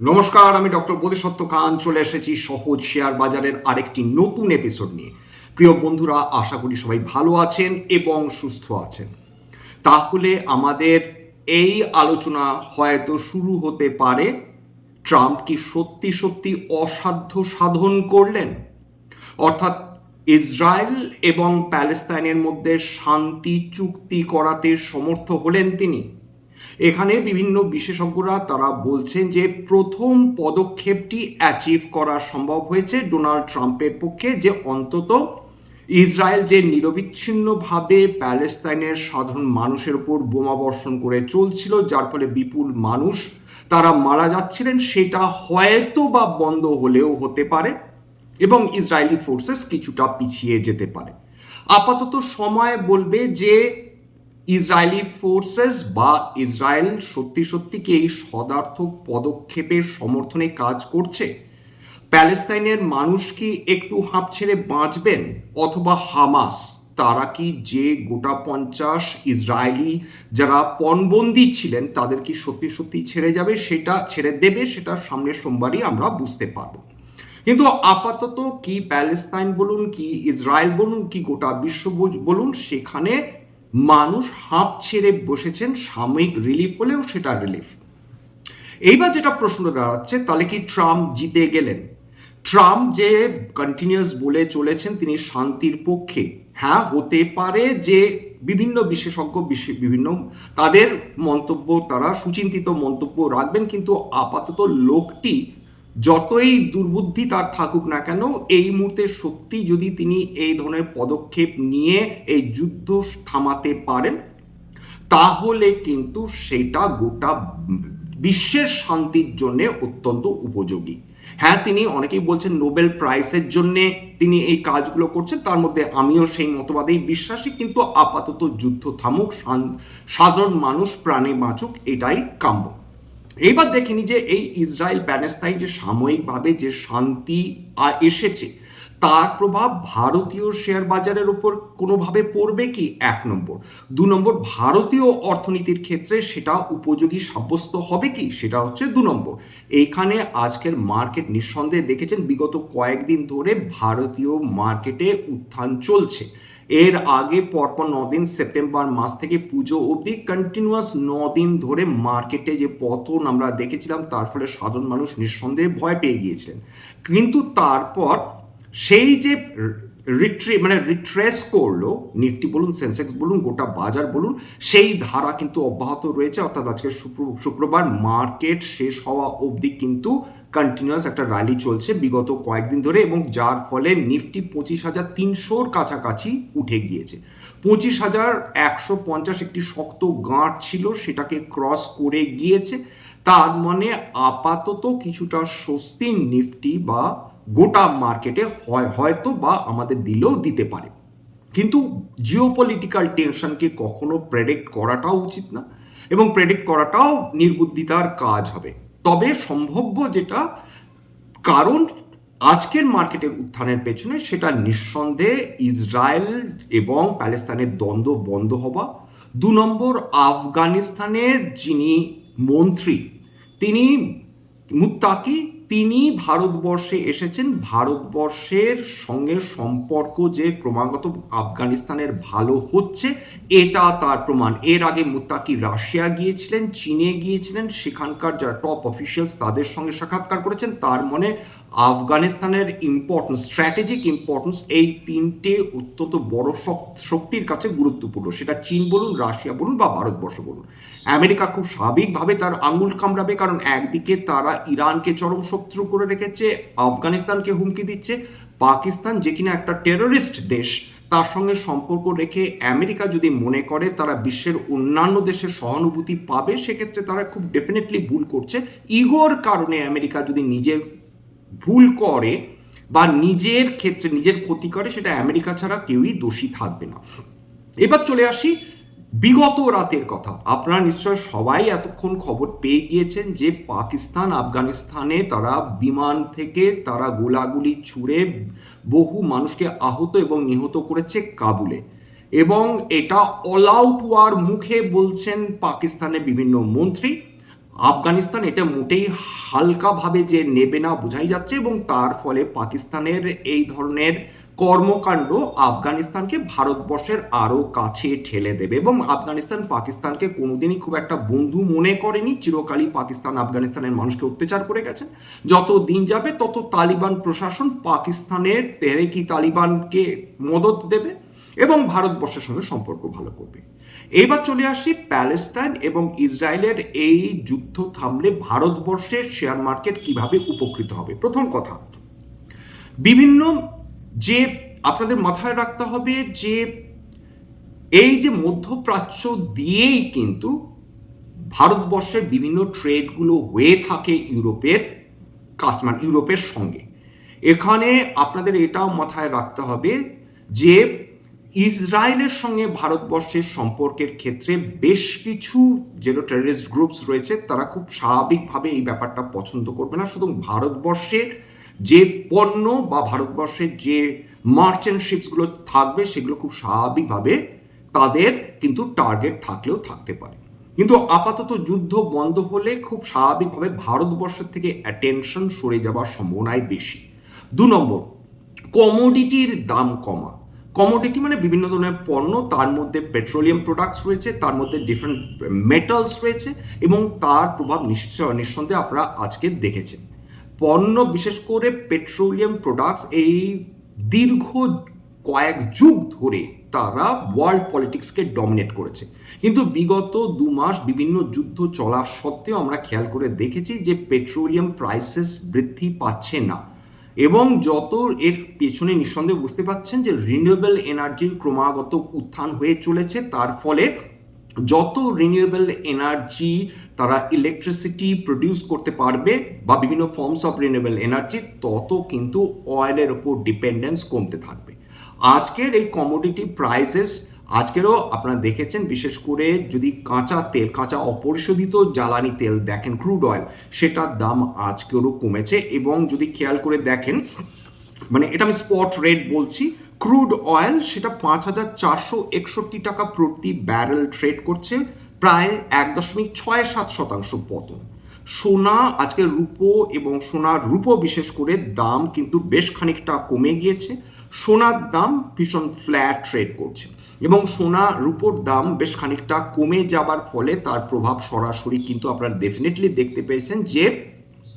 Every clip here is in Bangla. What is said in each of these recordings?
নমস্কার, আমি ডক্টর বোধিসত্ত্ব খান। চলে এসেছি সহজ শেয়ার বাজারের আরেকটি নতুন এপিসোড নিয়ে। প্রিয় বন্ধুরা, আশা করি সবাই ভালো আছেন এবং সুস্থ আছেন। তাহলে আমাদের এই আলোচনা হয়তো শুরু হতে পারে। ট্রাম্প কি সত্যি সত্যি অসাধ্য সাধন করলেন? অর্থাৎ ইসরায়েল এবং প্যালেস্তাইনের মধ্যে শান্তি চুক্তি করাতে সমর্থ হলেন তিনি? এখানে বিভিন্ন বিশেষজ্ঞরা তারা বলছেন যে প্রথম পদক্ষেপটি অ্যাচিভ করা সম্ভব হয়েছে ডোনাল্ড ট্রাম্পের পক্ষে, যে অন্তত ইসরায়েল যে নিরবিচ্ছিন্নভাবে প্যালেস্তাইনের সাধারণ মানুষের উপর বোমা বর্ষণ করে চলছিল, যার ফলে বিপুল মানুষ তারা মারা যাচ্ছিলেন, সেটা হয়তো বা বন্ধ হলেও হতে পারে এবং ইসরায়েলি ফোর্সেস কিছুটা পিছিয়ে যেতে পারে। আপাতত সময় বলবে যে ইসরায়েলি ফোর্সেস বা ইসরায়েল সত্যি সত্যি কি এই সদার্থক পদক্ষেপের সমর্থনে কাজ করছে? প্যালেস্তাইনের মানুষ কি একটু হাঁপ ছেড়ে বাঁচবেন? অথবা হামাস, তারা কি যে গোটা পঞ্চাশ ইসরায়েলি যারা পণবন্দি ছিলেন, তাদের কি সত্যি সত্যি ছেড়ে যাবে? সেটা ছেড়ে দেবে, সেটা সামনের সোমবারই আমরা বুঝতে পারব। কিন্তু আপাতত কি প্যালেস্তাইন বলুন, কি ইসরায়েল বলুন, কি গোটা বিশ্ব বলুন, সেখানে মানুষ হাঁপ ছেড়ে বসেছেন সাময়িক রিলিফ হলেও সেটা রিলিফ এইবার যেটা প্রশ্ন দাঁড়াচ্ছে, তাহলে কি ট্রাম্প জিতে গেলেন? ট্রাম্প যে কন্টিনিউয়াস বলে চলেছেন, তিনি শান্তির পক্ষে। হ্যাঁ হতে পারে যে বিভিন্ন বিশেষজ্ঞ বিভিন্ন তাদের মন্তব্য, তারা সুচিন্তিত মন্তব্য রাখবেন, কিন্তু আপাতত লোকটি যতই দুর্বুদ্ধি তার থাকুক না কেন, এই মুহূর্তে সত্যি যদি তিনি এই ধরনের পদক্ষেপ নিয়ে এই যুদ্ধ থামাতে পারেন, তাহলে কিন্তু সেটা গোটা বিশ্বের শান্তির জন্য অত্যন্ত উপযোগী। হ্যাঁ তিনি অনেকেই বলছেন নোবেল প্রাইসের জন্যে তিনি এই কাজগুলো করছেন, তার মধ্যে আমিও সেই মতবাদেই বিশ্বাসী, কিন্তু আপাতত যুদ্ধ থামুক সাধারণ মানুষ প্রাণে বাঁচুক, এটাই কাম্য। এইবার দেখিনি যে এই ইসরায়েল প্যালেস্তাইন যে সাময়িকভাবে যে শান্তি এসেছে, তার প্রভাব ভারতীয় শেয়ার বাজারের উপর কোনোভাবে পড়বে কি? এক নম্বর। দু নম্বর, ভারতীয় অর্থনীতির ক্ষেত্রে সেটা উপযোগী সাব্যস্ত হবে কি? সেটা হচ্ছে দু নম্বর। এইখানে আজকের মার্কেট নিঃসন্দেহে দেখেছেন, বিগত কয়েকদিন ধরে ভারতীয় মার্কেটে উত্থান চলছে। এর আগে পরপর দিন সেপ্টেম্বর মাস থেকে পুজো অবধি কন্টিনিউয়াস দিন ধরে মার্কেটে যে পতন আমরা দেখেছিলাম, তার ফলে সাধারণ মানুষ নিঃসন্দেহে ভয় পেয়ে গিয়েছিলেন। কিন্তু তারপর সেই যে রিট্রে মানে রিট্রেস করল, নিফটি বলুন, সেন্সেক্স বলুন, গোটা বাজার বলুন, সেই ধারা কিন্তু অব্যাহত রয়েছে। অর্থাৎ আজকে শুক্রবার মার্কেট শেষ হওয়া অবধি কিন্তু কন্টিনিউয়াস একটা র্যালি চলছে বিগত কয়েকদিন ধরে এবং যার ফলে নিফটি পঁচিশ হাজার তিনশোর কাছাকাছি উঠে গিয়েছে। পঁচিশ হাজার একশো পঞ্চাশ একটি শক্ত গাঁট ছিল, সেটাকে ক্রস করে গিয়েছে। তার মানে আপাতত কিছুটা স্বস্তি নিফটি বা গোটা মার্কেটে হয়, হয়তো বা আমাদের দিলেও দিতে পারে। কিন্তু জিওপলিটিক্যাল টেনশনকে কখনো প্রেডিক্ট করাটাও উচিত না এবং প্রেডিক্ট করাটাও নির্বুদ্ধিতার কাজ হবে। তবে সম্ভব্য যেটা কারণ আজকের মার্কেটের উত্থানের পেছনে সেটা নিঃসন্দেহে ইসরায়েল এবং প্যালেস্তানের দ্বন্দ্ব বন্ধ হওয়া। দু নম্বর আফগানিস্তানের যিনি মন্ত্রী, তিনি মুত্তাকি তিনি ভারতবর্ষে এসেছেন। ভারতবর্ষের সঙ্গে সম্পর্ক যে ক্রমাগত আফগানিস্তানের ভালো হচ্ছে, এটা তার প্রমাণ। এর আগে মুতাকি রাশিয়া গিয়েছিলেন, চীনে গিয়েছিলেন, সেখানকার যারা টপ অফিসিয়ালস তাদের সঙ্গে সাক্ষাৎকার করেছেন। তার মনে আফগানিস্তানের ইম্পর্টেন্স স্ট্র্যাটেজিক ইম্পর্টেন্স এই তিনটে অত্যন্ত বড় শক্তির কাছে গুরুত্বপূর্ণ। সেটা চীন বলুন, রাশিয়া বলুন বা ভারতবর্ষ বলুন। আমেরিকা খুব স্বাভাবিকভাবে তার আঙুল কামড়াবে কারণ একদিকে তারা ইরানকে চরম শত্রু করে রেখেছে, আফগানিস্তানকে হুমকি দিচ্ছে, পাকিস্তান যে কিনা একটা টেররিস্ট দেশ, তার সঙ্গে সম্পর্ক রেখে আমেরিকা যদি মনে করে তারা বিশ্বের অন্যান্য দেশের সহানুভূতি পাবে, সেক্ষেত্রে তারা খুব ডেফিনেটলি ভুল করছে। ইগোর কারণে আমেরিকা যদি নিজের ভুল করে বা নিজের ক্ষেত্রে নিজের ক্ষতি করে, সেটা আমেরিকা ছাড়া কেউই দোষী থাকবে না। এবার চলে আসি বিগত রাতের কথা। আপনারা নিশ্চয় সবাই এতক্ষণ খবর পেয়ে গিয়েছেন যে পাকিস্তান, আফগানিস্তানে তারা বিমান থেকে তারা গোলাগুলি ছুড়ে বহু মানুষকে আহত এবং নিহত করেছে কাবুলে। এবং এটা অল আউট ওয়ার মুখে বলছেন পাকিস্তানের বিভিন্ন মন্ত্রী। আফগানিস্তান এটা মোটেই হালকাভাবে যে নেবে না বোঝাই যাচ্ছে এবং তার ফলে পাকিস্তানের এই ধরনের কর্মকাণ্ড আফগানিস্তানকে ভারতবর্ষের আরও কাছে ঠেলে দেবে এবং আফগানিস্তান পাকিস্তানকে কোনোদিনই খুব একটা বন্ধু মনে করেনি। চিরকালই পাকিস্তান আফগানিস্তানের মানুষকে অত্যাচার করে গেছে। যত দিন যাবে তত তালিবান প্রশাসন পাকিস্তানের তেহরিকি তালিবানকে মদত দেবে এবং ভারতবর্ষের সঙ্গে সম্পর্ক ভালো করবে। এবার চলে আসি প্যালেস্টাইন এবং ইসরায়েলের এই যুদ্ধ থামলে ভারতবর্ষের শেয়ার মার্কেট কীভাবে উপকৃত হবে? প্রথম কথা, বিভিন্ন যে আপনাদের মাথায় রাখতে হবে যে এই যে মধ্যপ্রাচ্য দিয়েই কিন্তু ভারতবর্ষের বিভিন্ন ট্রেডগুলো হয়ে থাকে ইউরোপের কাজ মানে ইউরোপের সঙ্গে। এখানে আপনাদের এটাও মাথায় রাখতে হবে যে ইসরায়েলের সঙ্গে ভারতবর্ষের সম্পর্কের ক্ষেত্রে বেশ কিছু যেগুলো টেররিস্ট গ্রুপস রয়েছে, তারা খুব স্বাভাবিকভাবে এই ব্যাপারটা পছন্দ করবে না। শুধু ভারতবর্ষের যে পণ্য বা ভারতবর্ষের যে মার্চেন্ট শিপসগুলো থাকবে, সেগুলো খুব স্বাভাবিকভাবে তাদের কিন্তু টার্গেট থাকলেও থাকতে পারে। কিন্তু আপাতত যুদ্ধ বন্ধ হলে খুব স্বাভাবিকভাবে ভারতবর্ষের থেকে অ্যাটেনশন সরে যাওয়ার সম্ভাবনাই বেশি। দু নম্বর কমোডিটির দাম কমা। কমোডিটি মানে বিভিন্ন ধরনের পণ্য, তার মধ্যে পেট্রোলিয়াম প্রোডাক্টস রয়েছে, তার মধ্যে ডিফারেন্ট মেটালস রয়েছে এবং তার প্রভাব নিশ্চয় নিঃসন্দেহে আপনারা আজকে দেখেছেন। পণ্য বিশেষ করে পেট্রোলিয়াম প্রোডাক্টস এই দীর্ঘ কয়েক যুগ ধরে তারা ওয়ার্ল্ড পলিটিক্সকে ডমিনেট করেছে। কিন্তু বিগত দু মাস বিভিন্ন যুদ্ধ চলা সত্ত্বেও আমরা খেয়াল করে দেখেছি যে পেট্রোলিয়াম প্রাইসেস বৃদ্ধি পাচ্ছে না। এবং যত এর পেছনে নিঃসন্দেহে বুঝতে পাচ্ছেন যে রিনিউয়েবল এনার্জির ক্রমাগত উত্থান হয়ে চলেছে, তার ফলে যত রিনিউয়েবল এনার্জি তারা ইলেকট্রিসিটি প্রডিউস করতে পারবে বা বিভিন্ন ফর্মস অফ রিনিউয়েবল এনার্জি তত কিন্তু অয়েলের ওপর ডিপেন্ডেন্স কমতে থাকবে। আজকের এই কমোডিটি প্রাইসেস আজকেরও আপনারা দেখেছেন, বিশেষ করে যদি কাঁচা তেল, কাঁচা অপরিশোধিত জ্বালানি তেল দেখেন ক্রুড অয়েল সেটার দাম আজকেরও কমেছে এবং যদি খেয়াল করে দেখেন মানে এটা আমি স্পট রেট বলছি ক্রুড অয়েল সেটা পাঁচ হাজার চারশো একষট্টি টাকা প্রতি ব্যারেল ট্রেড করছে, প্রায় এক দশমিক ছয় সাত শতাংশ পতন। সোনা, আজকে রূপো এবং সোনার রূপো বিশেষ করে দাম কিন্তু বেশ খানিকটা কমে গিয়েছে। সোনার দাম ভীষণ ফ্ল্যাট ট্রেড করছে। এবং সোনা রূপোর দাম বেশ খানিকটা কমে যাবার ফলে তার প্রভাব সরাসরি কিন্তু আপনারা ডেফিনেটলি দেখতে পেয়েছেন যে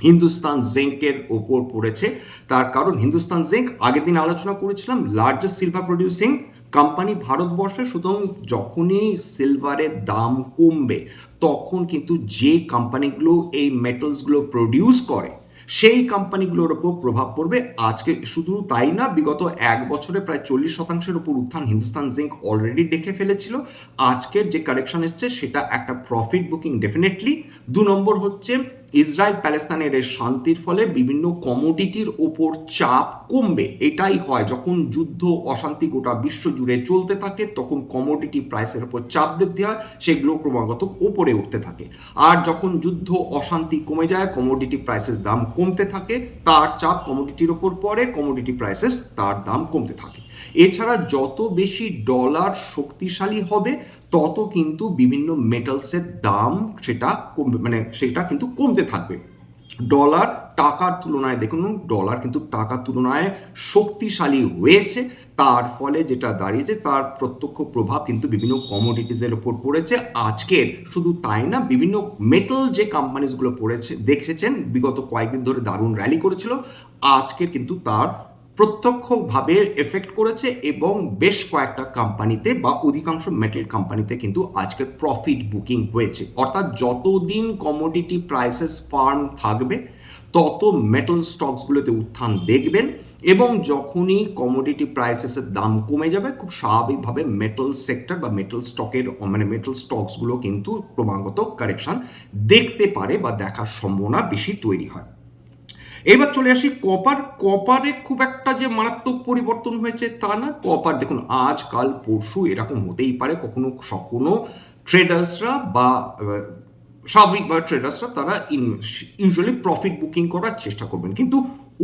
হিন্দুস্তান জেঙ্কের ওপর পড়েছে। তার কারণ হিন্দুস্তান জেঙ্ক আগের দিন আলোচনা করেছিলাম লার্জেস্ট সিলভার প্রডিউসিং কোম্পানি ভারতবর্ষে। সুতরাং যখনই সিলভারের দাম কমবে, তখন কিন্তু যে কোম্পানিগুলো এই মেটালসগুলো প্রডিউস করে সেই কোম্পানিগুলোর ওপর প্রভাব পড়বে। আজকে শুধু তাই না, বিগত এক বছরে প্রায় চল্লিশ শতাংশের উপর উত্থান হিন্দুস্তান জিঙ্ক অলরেডি দেখে ফেলেছিল। আজকের যে কারেকশন এসছে, সেটা একটা প্রফিট বুকিং ডেফিনেটলি দু নম্বর হচ্ছে ইসরায়েল প্যালেস্তানের এই শান্তির ফলে বিভিন্ন কমোডিটির ওপর চাপ কমবে। এটাই হয় যখন যুদ্ধ অশান্তি গোটা বিশ্ব জুড়ে চলতে থাকে, তখন কমোডিটি প্রাইসের ওপর চাপ বৃদ্ধি হয়, সেগুলো ক্রমাগত ওপরে উঠতে থাকে। আর যখন যুদ্ধ অশান্তি কমে যায় কমোডিটি প্রাইসেস দাম কমতে থাকে, তার চাপ কমোডিটির ওপর পড়ে কমোডিটি প্রাইসেস তার দাম কমতে থাকে। এছাড়া যত বেশি ডলার শক্তিশালী হবে, তত কিন্তু বিভিন্ন মেটালসের দাম সেটা মানে সেটা কিন্তু কমতে থাকবে। ডলার টাকার তুলনায়, দেখুন ডলার কিন্তু টাকার তুলনায় শক্তিশালী হয়েছে। তার ফলে যেটা দাঁড়িয়েছে, তার প্রত্যক্ষ প্রভাব কিন্তু বিভিন্ন কমোডিটিসের ওপর পড়েছে। আজকের শুধু তাই না, বিভিন্ন মেটাল যে কোম্পানিজগুলো পড়েছে, দেখেছেন, বিগত কয়েকদিন ধরে দারুণ র্যালি করেছিল। আজকের কিন্তু তার প্রত্যক্ষভাবে এফেক্ট করেছে এবং বেশ কয়েকটা কোম্পানিতে বা অধিকাংশ মেটাল কোম্পানিতে কিন্তু আজকে প্রফিট বুকিং হয়েছে। অর্থাৎ যতদিন কমোডিটি প্রাইসেস ফার্ম থাকবে, তত মেটাল স্টকসগুলোতে উত্থান দেখবেন এবং যখনই কমোডিটি প্রাইসেসের দাম কমে যাবে, খুব স্বাভাবিকভাবে মেটাল সেক্টর বা মেটাল স্টকের মানে মেটাল স্টকসগুলো কিন্তু ক্রমাগত কারেকশন দেখতে পারে বা দেখার সম্ভাবনা বেশি তৈরি হয়। এবার চলে আসি কপার কপারে খুব একটা যে মারাত্মক পরিবর্তন হয়েছে তা না। কপার দেখুন আজ কাল পরশু এরকম হতেই পারে। কখনো কখনো ট্রেডার্সরা বা স্বাভাবিকভাবে ট্রেডার্সরা তারা ইউজুয়ালি প্রফিট বুকিং করার চেষ্টা করবেন। কিন্তু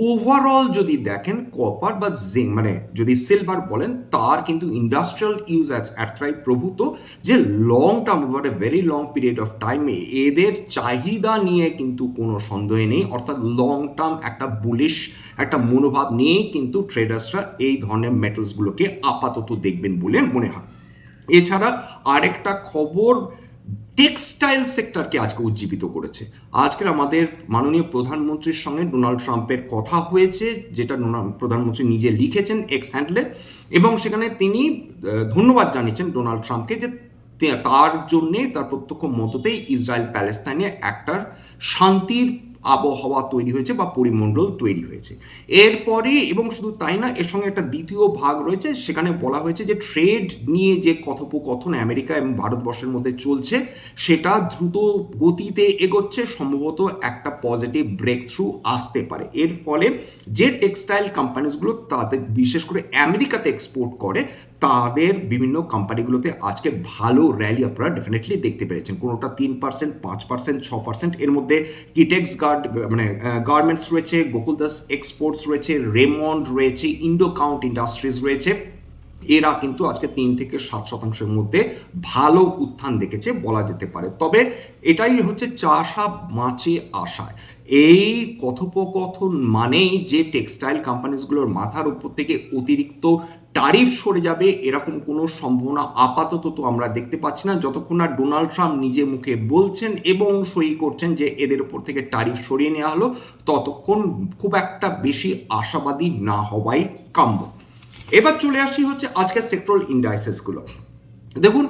ওভারঅল যদি দেখেন কপার বা জিঙ্ক মানে যদি সিলভার বলেন, তার কিন্তু ইন্ডাস্ট্রিয়াল ইউজ অ্যাট্রাই প্রভূত, যে long term over a very long period of টাইমে এদের চাহিদা নিয়ে কিন্তু কোনো সন্দেহ নেই। অর্থাৎ লং টার্ম একটা বুলিশ একটা মনোভাব নিয়ে কিন্তু ট্রেডার্সরা এই ধরনের মেটালসগুলোকে আপাতত দেখবেন বলে মনে হয়। এছাড়া আরেকটা খবর টেক্সটাইল সেক্টরকে আজকে উজ্জীবিত করেছে। আজকের আমাদের মাননীয় প্রধানমন্ত্রীর সঙ্গে ডোনাল্ড ট্রাম্পের কথা হয়েছে, যেটা প্রধানমন্ত্রী নিজে লিখেছেন এক্স হ্যান্ডলে এবং সেখানে তিনি ধন্যবাদ জানিয়েছেন ডোনাল্ড ট্রাম্পকে যে তার জন্যে তার প্রত্যক্ষ মততেই ইসরায়েল প্যালেস্তাইনে একটা শান্তির আবহাওয়া তৈরি হয়েছে বা পরিমণ্ডল তৈরি হয়েছে। এরপরে, এবং শুধু তাই না, এর সঙ্গে একটা দ্বিতীয় ভাগ রয়েছে, সেখানে বলা হয়েছে যে ট্রেড নিয়ে যে কথোপকথন আমেরিকা এবং ভারতবর্ষের মধ্যে চলছে, সেটা দ্রুত গতিতে এগোচ্ছে, সম্ভবত একটা পজিটিভ ব্রেক থ্রু আসতে পারে। এর ফলে যে টেক্সটাইল কোম্পানিজগুলো তাদের বিশেষ করে আমেরিকাতে এক্সপোর্ট করে তাদের বিভিন্ন কোম্পানিগুলোতে আজকে ভালো র্যালি আপনারা ডেফিনেটলি দেখতে পেরেছেন। কোনোটা তিন পার্সেন্ট পাঁচ পার্সেন্ট ছ পার্সেন্ট এর মধ্যে কিটেক্স গার্ড মানে গার্মেন্টস রয়েছে গোকুল দাস এক্সপোর্টস রয়েছে রেমন্ড রয়েছে ইন্ডো কাউন্ট ইন্ডাস্ট্রিজ রয়েছে। এরা কিন্তু আজকে তিন থেকে সাত শতাংশের মধ্যে ভালো উত্থান দেখেছে বলা যেতে পারে। তবে এটাই হচ্ছে চাষা মাছে আশায়। এই কথোপকথন মানেই যে টেক্সটাইল কোম্পানিজগুলোর মাথার উপর থেকে অতিরিক্ত টারিফ সরে যাবে, এরকম কোনো সম্ভাবনা আপাতত তো আমরা দেখতে পাচ্ছি না। যতক্ষণ না ডোনাল্ড ট্রাম্প নিজে মুখে বলছেন এবং সই করছেন যে এদের উপর থেকে টারিফ সরিয়ে নেওয়া হলো, ততক্ষণ খুব একটা বেশি আশাবাদী না হওয়াই কাম্য। এবার চলে আসি হচ্ছে আজকের সেক্টরাল ইন্ডাইসেসগুলো দেখুন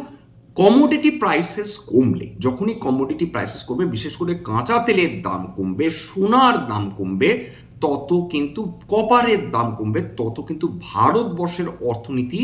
কমোডিটি প্রাইসেস কমলে, যখনই কমোডিটি প্রাইসেস কমবে, বিশেষ করে কাঁচা তেলের দাম কমবে, সোনার দাম কমবে তত কিন্তু কপারের দাম কমবে তত কিন্তু ভারতবর্ষের অর্থনীতি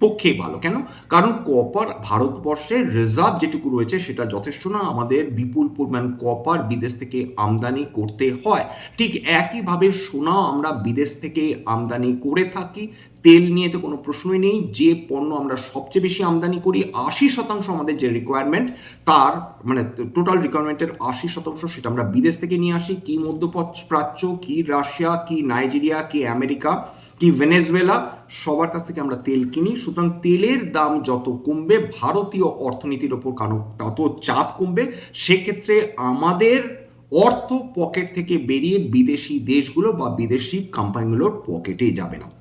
পক্ষে ভালো। কেন? কারণ কপার ভারতবর্ষের রিজার্ভ যেটুকু রয়েছে সেটা যথেষ্ট না। আমাদের বিপুল পরিমাণ কপার বিদেশ থেকে আমদানি করতে হয়। ঠিক একইভাবে সোনা আমরা বিদেশ থেকে আমদানি করে থাকি। তেল নিয়ে তো কোনো প্রশ্নই নেই। যে পণ্য আমরা সবচেয়ে বেশি আমদানি করি, আশি শতাংশ আমাদের যে রিকোয়ারমেন্ট তার মানে টোটাল রিকোয়ারমেন্টের আশি শতাংশ সেটা আমরা বিদেশ থেকে নিয়ে আসি। কি মধ্যপ্রাচ্য, কি রাশিয়া, কি নাইজেরিয়া, কি আমেরিকা, কি ভেনেজুয়েলা সবার কাছ থেকে আমরা তেল কিনি। সুতরাং তেলের দাম যত কমবে, ভারতীয় অর্থনীতির ওপর তত চাপ কমবে, সেক্ষেত্রে আমাদের অর্থ পকেট থেকে বেরিয়ে বিদেশি দেশগুলো বা বিদেশি কোম্পানিগুলোর পকেটে যাবে না।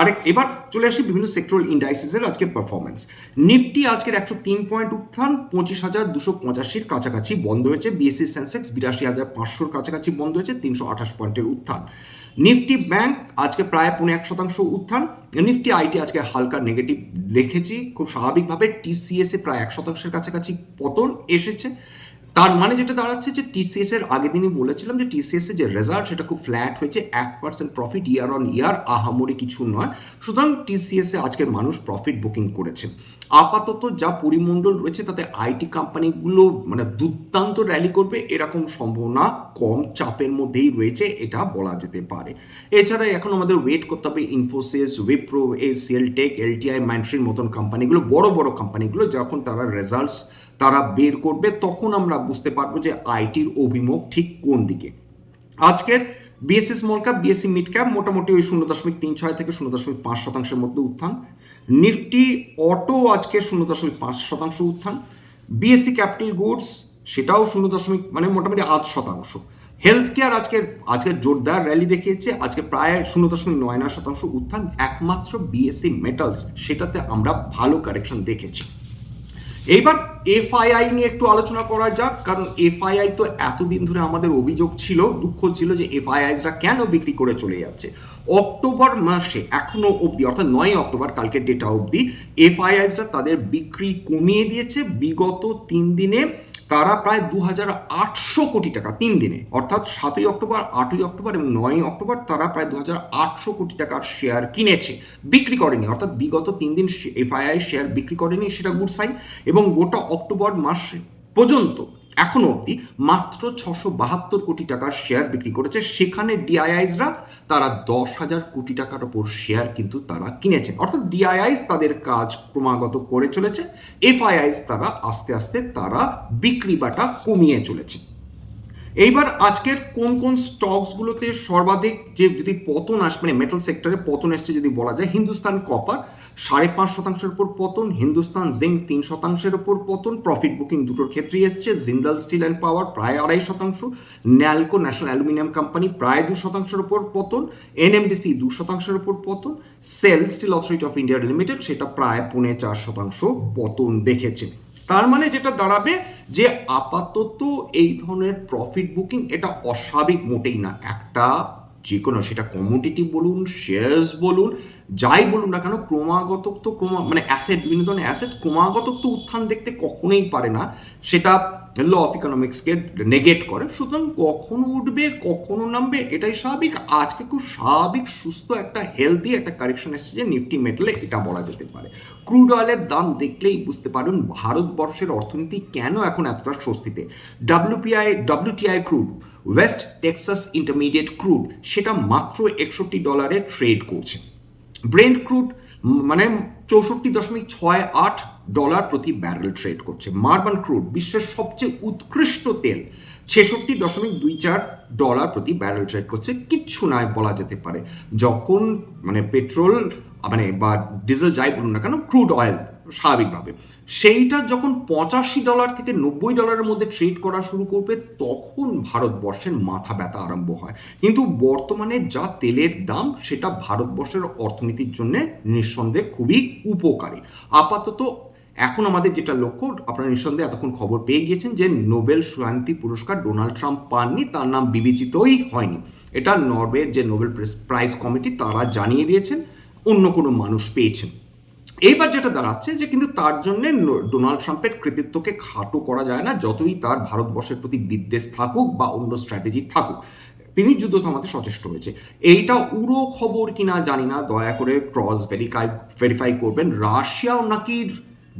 আরেক এবার চলে আসি বিভিন্ন সেক্টরাল ইন্ডাইসিসের আজকে পারফরমেন্স নিফটি আজকের একশো তিন পয়েন্ট উত্থান, পঁচিশ হাজার দুশো পঁচাশির কাছাকাছি বন্ধ হয়েছে। বিএসসি সেন্সেক্স বিরাশি হাজার পাঁচশোর কাছাকাছি বন্ধ হয়েছে, তিনশো আঠাশ পয়েন্টের উত্থান। নিফটি ব্যাংক আজকে প্রায় পৌনে এক শতাংশ উত্থান। নিফটি আইটি আজকে হালকা নেগেটিভ দেখেছি। খুব স্বাভাবিকভাবে টিসিএস প্রায় এক শতাংশের কাছাকাছি পতন এসেছে। তার মানে যেটা দাঁড়াচ্ছে যে টিসিএস এর আগের দিনই বলেছিলাম যে টিসিএস এর যে রেজাল্ট সেটা খুব ফ্ল্যাট হয়েছে, এক percent profit year on year আহামরি কিছু নয়। সুতরাং টিসিএস এ আজকের মানুষ প্রফিট বুকিং করেছে। আপাতত যা পরিমণ্ডল রয়েছে তাতে আইটি কোম্পানিগুলো মানে দুর্দান্ত র্যালি করবে, এরকম সম্ভাবনা কম চাপের মধ্যেই রয়েছে, এটা বলা যেতে পারে। এছাড়া এখন আমাদের ওয়েট করতে হবে Infosys Wipro HCL tech LTI মাইন্ট্রির মতন কোম্পানিগুলো বড় বড় কোম্পানিগুলো যখন তারা রেজাল্টস তারা বের করবে, তখন আমরা বুঝতে পারব যে আইটির অভিমুখ ঠিক কোন দিকে। আজকের BSE small cap BSE mid cap মোটামুটি ওই শূন্য দশমিক তিন ছয় থেকে শূন্য দশমিক পাঁচ শতাংশের মধ্যে উত্থান। নিফটি, অটো আজকে শূন্য দশমিক পাঁচ শতাংশ উত্থান। বিএসসি ক্যাপিটাল গুডস, সেটাও শূন্য দশমিক মানে মোটামুটি আট শতাংশ। হেলথ কেয়ার আজকের আজকে জোরদার র্যালি দেখিয়েছে, আজকে প্রায় শূন্য দশমিক নয় নয় শতাংশ উত্থান, একমাত্র বিএসসি মেটালস সেটাতে আমরা ভালো কারেকশন দেখেছি। এইবার এফআইআই নিয়ে একটু আলোচনা করা যাক, কারণ এফআইআই তো এতদিন ধরে আমাদের অভিযোগ ছিল, দুঃখ ছিল যে এফআইআইসরা কেন বিক্রি করে চলে যাচ্ছে। অক্টোবর মাসে, এখনও অবধি, অর্থাৎ নয় অক্টোবর, কালকের ডেটা অবধি, এফআইআইসরা তাদের বিক্রি কমিয়ে দিয়েছে। বিগত তিন দিনে তারা প্রায় দু হাজার আটশো কোটি টাকা তিন দিনে, অর্থাৎ সাতই অক্টোবর, আটই অক্টোবর এবং নয়ই অক্টোবর তারা প্রায় দু হাজার আটশো কোটি টাকার শেয়ার কিনেছে, বিক্রি করেনি, অর্থাৎ বিগত তিন দিন এফআইআই শেয়ার বিক্রি করেনি, সেটা গুড সাইন এবং গোটা অক্টোবর মাস পর্যন্ত এখনও অবধি মাত্র ছশো বাহাত্তর কোটি টাকার শেয়ার বিক্রি করেছে। সেখানে ডিআইআইসরা তারা দশ হাজার কোটি টাকার ওপর শেয়ার কিন্তু তারা কিনেছেন অর্থাৎ ডিআইআইস তাদের কাজ ক্রমাগত করে চলেছে। এফআইআইস তারা আস্তে আস্তে তারা বিক্রি বাটা কমিয়ে চলেছে। এইবার আজকের কোন কোন স্টকসগুলোতে সর্বাধিক যে যদি পতন আসে মানে মেটাল সেক্টরে পতন এসছে যদি বলা যায়, হিন্দুস্তান কপার সাড়ে পাঁচ শতাংশের উপর পতন, হিন্দুস্তান জিঙ্ক তিন শতাংশের উপর পতন প্রফিট বুকিং দুটোর ক্ষেত্রেই এসছে। জিন্দাল স্টিল অ্যান্ড পাওয়ার প্রায় আড়াই শতাংশ, ন্যালকো ন্যাশনাল অ্যালুমিনিয়াম কোম্পানি প্রায় দু শতাংশের উপর পতন, এনএমডিসি দু শতাংশের উপর পতন, SAIL steel authority of India limited সেটা প্রায় পৌনে চার শতাংশ পতন দেখেছে। তার মানে যেটা দাঁড়াবে যে আপাতত এই ধরনের প্রফিট বুকিং এটা অস্বাভাবিক মোটেই না। একটা যে কোনো সেটা কমোডিটি বলুন শেয়ার্স বলুন যাই বলুন না কেন ক্রমাগত তো ক্রমা মানে অ্যাসেট বিভিন্ন ধরনের অ্যাসেট ক্রমাগত তো উত্থান দেখতে কখনোই পারে না। সেটা ল অফ ইকোনমিক্সকে নেগেট করে। সুতরাং কখনো উঠবে, কখনো নামবে, এটাই স্বাভাবিক। আজকে খুব স্বাভাবিক, সুস্থ একটা হেলদি একটা কারেকশন এসেছে যে নিফটি মেটালে এটা বলা যেতে পারে। ক্রুড অয়েলের দাম দেখলেই বুঝতে পারবেন ভারতবর্ষের অর্থনীতি কেন এখন এতটা স্বস্তিতে। WPI WTI crude West Texas intermediate crude সেটা মাত্র একষট্টি ডলারে ট্রেড করছে। ব্রেন্ড ক্রুড মানে চৌষট্টি দশমিক ছয় আট ডলার প্রতি ব্যারেল ট্রেড করছে। মার্বান ক্রুড বিশ্বের সবচেয়ে উৎকৃষ্ট তেল, ছেষট্টি দশমিক দুই চার ডলার প্রতি ব্যারেল ট্রেড করছে। কিচ্ছু নয় বলা যেতে পারে। যখন মানে পেট্রোল মানে বা ডিজেল যাই বলুন না কেন ক্রুড অয়েল স্বাভাবিকভাবে। সেইটা যখন পঁচাশি ডলার থেকে নব্বই ডলারের মধ্যে ট্রেড করা শুরু করবে, তখন ভারতবর্ষের মাথা ব্যথা আরম্ভ হয়। কিন্তু বর্তমানে যা তেলের দাম, সেটা ভারতবর্ষের অর্থনীতির জন্য নিঃসন্দেহে খুবই উপকারী। আপাতত এখন আমাদের যেটা লক্ষ্য, আপনারা নিঃসন্দেহে এতক্ষণ খবর পেয়ে গিয়েছেন যে নোবেল শান্তি পুরস্কার ডোনাল্ড ট্রাম্প পাননি, তার নাম বিবেচিতই হয়নি। এটা নরওয়ের যে নোবেল প্রাইজ কমিটি, তারা জানিয়ে দিয়েছেন, অন্য কোনো মানুষ পেয়েছেন। এইবার যেটা দাঁড়াচ্ছে যে কিন্তু তার জন্য ডোনাল্ড ট্রাম্পের কৃতিত্বকে খাটো করা যায় না, যতই তার ভারতবর্ষের প্রতি বিদ্বেষ থাকুক বা অন্য স্ট্র্যাটেজি থাকুক। তিনি যুদ্ধ থামাতে সচেষ্ট হয়েছে। এইটা উড়ো খবর কিনা জানি না, দয়া করে ক্রস ভেরিফাই ভেরিফাই করবেন। রাশিয়াও নাকি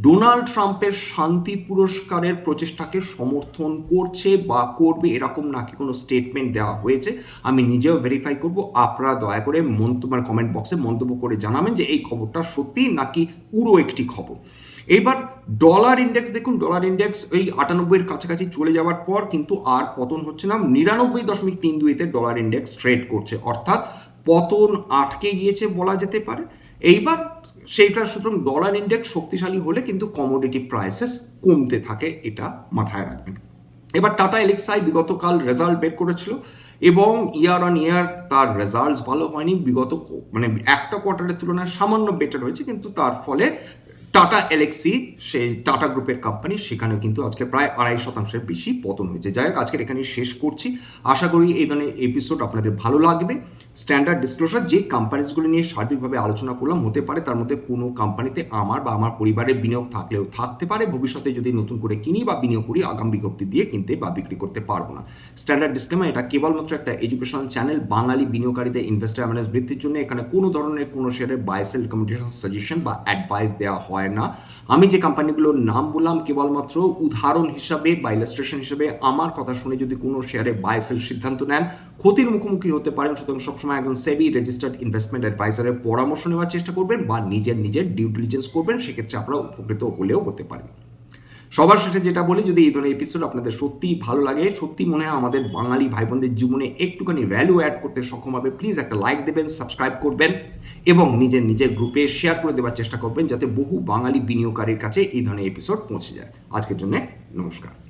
ডোনাল্ড ট্রাম্পের শান্তি পুরস্কারের প্রচেষ্টাকে সমর্থন করছে বা করবে এরকম নাকি কোনো স্টেটমেন্ট দেওয়া হয়েছে, আমি নিজেও ভেরিফাই করব। আপনারা দয়া করে মন্তব্য কমেন্ট বক্সে মন্তব্য করে জানাবেন যে এই খবরটা সত্যি নাকি পুরো একটি খবর। এইবার ডলার ইন্ডেক্স দেখুন ডলার ইন্ডেক্স এই আটানব্বইয়ের কাছাকাছি চলে যাওয়ার পর কিন্তু আর পতন হচ্ছে না, নিরানব্বই দশমিক তিন দুইতে ডলার ইন্ডেক্স ট্রেড করছে। অর্থাৎ পতন আটকে গিয়েছে বলা যেতে পারে। এইবার সেইটা সুতরাং ডলার ইন্ডেক্স শক্তিশালী হলে কিন্তু কমোডিটি প্রাইসেস কমতে থাকে, এটা মাথায় রাখবেন। এবার টাটা এলেক্সাই বিগতকাল রেজাল্ট বের করেছিল এবং ইয়ার অন ইয়ার তার রেজাল্টস ভালো হয়নি। বিগত মানে একটা কোয়ার্টারের তুলনায় সামান্য বেটার হয়েছে, কিন্তু তার ফলে টাটা এলেক্সি সেই টাটা গ্রুপের কোম্পানি সেখানেও কিন্তু আজকে প্রায় আড়াই শতাংশের বেশি পতন হয়েছে। যাই হোক, আজকের এখানে শেষ করছি। আশা করি এই ধরনের এপিসোড আপনাদের ভালো লাগবে। স্ট্যান্ডার্ড ডিসক্লোজার যে কোম্পানিজগুলো নিয়ে সার্বিকভাবে আলোচনা করলাম, হতে পারে তার মধ্যে কোনো কোম্পানিতে আমার বা আমার পরিবারের বিনিয়োগ থাকলেও থাকতে পারে। ভবিষ্যতে যদি নতুন করে কিনি বা বিনিয়োগ করি, আগাম বিজ্ঞপ্তি দিয়ে কিনতে বা বিক্রি করতে পারব না। স্ট্যান্ডার্ড ডিসক্লেমার এটা কেবলমাত্র একটা এডুকেশনাল চ্যানেল বাঙালি বিনিয়োগকারীদের ইনভেস্টার অ্যাওয়ারনেস বৃদ্ধির জন্য। এখানে কোনো ধরনের কোনো শেয়ারের বাইসেল রিকমেন্ডেশন সাজেশন বা অ্যাডভাইস দেওয়া হয় না। আমি যে কোম্পানিগুলোর নাম বললাম, কেবলমাত্র উদাহরণ হিসাবে বা ইলাস্ট্রেশন হিসাবে আমার কথা শুনে যদি কোনো শেয়ারে বাইসেল সিদ্ধান্ত নেন ক্ষতির মুখোমুখি হতে পারেন। সুতরাং সবসময় একজন সেবি রেজিস্টার্ড ইনভেস্টমেন্ট অ্যাডভাইজারের পরামর্শ নেওয়ার চেষ্টা করবেন বা নিজের নিজের ডিউ ডিলিজেন্স করবেন, সেক্ষেত্রে আপনারা উপকৃত হলেও হতে পারেন। সবার শেষে যেটা বলি, যদি এই ধরনের এপিসোড আপনাদের সত্যি ভালো লাগে, সত্যি মনে হয় আমাদের বাঙালি ভাই বোনদের জীবনে একটুখানি ভ্যালু অ্যাড করতে সক্ষম হবে প্লিজ একটা লাইক দেবেন সাবস্ক্রাইব করবেন এবং নিজের নিজের গ্রুপে শেয়ার করে দেওয়ার চেষ্টা করবেন, যাতে বহু বাঙালি বিনিয়োগকারীর কাছে এই ধরনের এপিসোড পৌঁছে যায়। আজকের জন্য নমস্কার।